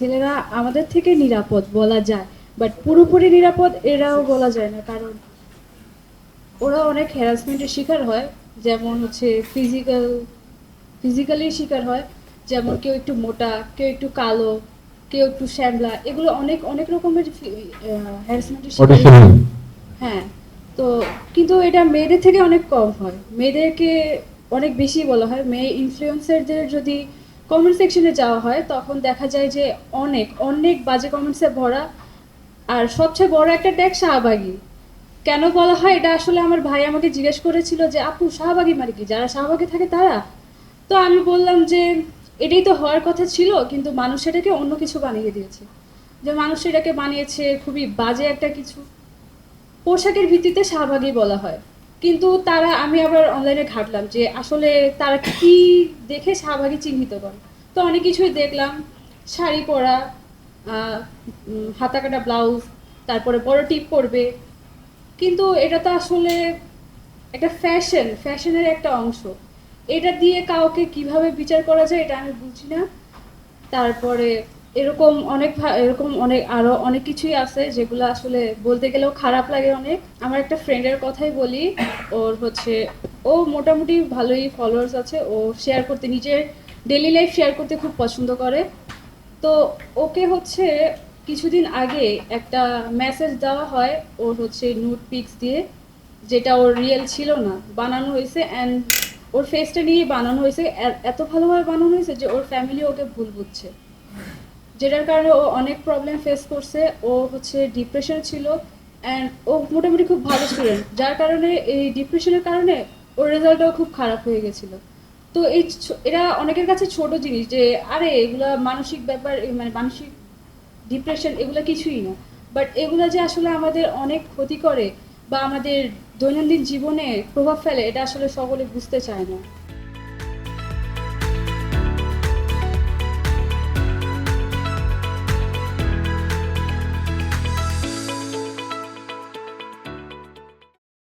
ছেলেরা আমাদের থেকে নিরাপদ বলা যায় বাট পুরোপুরি নিরাপদ এরাও বলা যায় না কারণ ওরা অনেক হ্যারাসমেন্টের শিকার হয় যেমন হচ্ছে ফিজিক্যাল ফিজিক্যালি শিকার হয় যেমন কেউ একটু মোটা কেউ একটু কালো কেউ একটু শ্যামলা এগুলো অনেক অনেক রকমের হ্যারাসমেন্টের শিকার হ্যাঁ। তো কিন্তু এটা মেয়েদের থেকে অনেক কম হয় মেয়েদেরকে অনেক বেশি বলা হয় মেয়ে ইনফ্লুয়েন্সারদের যদি কমেন্ট সেকশনে যাওয়া হয়, তখন দেখা যায় যে অনেক অনেক বাজে কমেন্টসে ভরা। আর সবচেয়ে বড় একটা ট্যাগ শাহবাগী। কেন বলা হয়? এটা আসলে আমার ভাই আমাকে জিজ্ঞেস করেছিল যে, আপু, শাহবাগী মানে কি? যারা শাহবাগে থাকে তারা? তো আমি বললাম যে, এটাই তো হওয়ার কথা ছিল, কিন্তু মানুষ এটাকে অন্য কিছু বানিয়ে দিয়েছে। যে মানুষ এটাকে বানিয়েছে খুবই বাজে একটা কিছু। পোশাকের ভিত্তিতে শাহবাগী বলা হয়। কিন্তু তারা, আমি আবার অনলাইনে ঘাটলাম যে আসলে তারা কি দেখে শাহবাগী চিহ্নিত করে তো অনেক কিছুই দেখলাম, শাড়ি পরা হাতা কাটা ব্লাউজ তারপরে বড় টিপ পরবে। কিন্তু এটা তো আসলে একটা ফ্যাশন ফ্যাশনের একটা অংশ। এটা দিয়ে কাউকে কীভাবে বিচার করা যায় এটা আমি বুঝি না। তারপরে এরকম অনেক এরকম অনেক আরও অনেক কিছুই আছে যেগুলো আসলে বলতে গেলেও খারাপ লাগে অনেক। আমার একটা ফ্রেন্ডের কথাই বলি, ওর হচ্ছে ও মোটামুটি ভালোই ফলোয়ার্স আছে, ও শেয়ার করতে নিজের ডেলি লাইফ শেয়ার করতে খুব পছন্দ করে। তো ওকে হচ্ছে কিছুদিন আগে একটা মেসেজ দেওয়া হয় ওর হচ্ছে নুট পিক্স দিয়ে, যেটা ওর রিয়েল ছিল না, বানানো হয়েছে অ্যান্ড ওর ফেসটা নিয়ে বানানো হয়েছে। এত ভালোভাবে বানানো হয়েছে যে ওর ফ্যামিলি ওকে ভুল বুঝছে। যেটার কারণে ও অনেক প্রবলেম ফেস করছে। ও হচ্ছে ডিপ্রেশন ছিল অ্যান্ড ও মোটামুটি খুব ভালো স্টুডেন্ট যার কারণে এই ডিপ্রেশনের কারণে ওর রেজাল্টটাও খুব খারাপ হয়ে গেছিল। তো এই এরা অনেকের কাছে ছোট জিনিস যে, আরে এগুলা মানসিক ব্যাপার মানে মানসিক ডিপ্রেশন এগুলো কিছুই না। বাট এগুলো যে আসলে আমাদের অনেক ক্ষতি করে বা আমাদের দৈনন্দিন জীবনে প্রভাব ফেলে, এটা আসলে সকলে বুঝতে চায় না।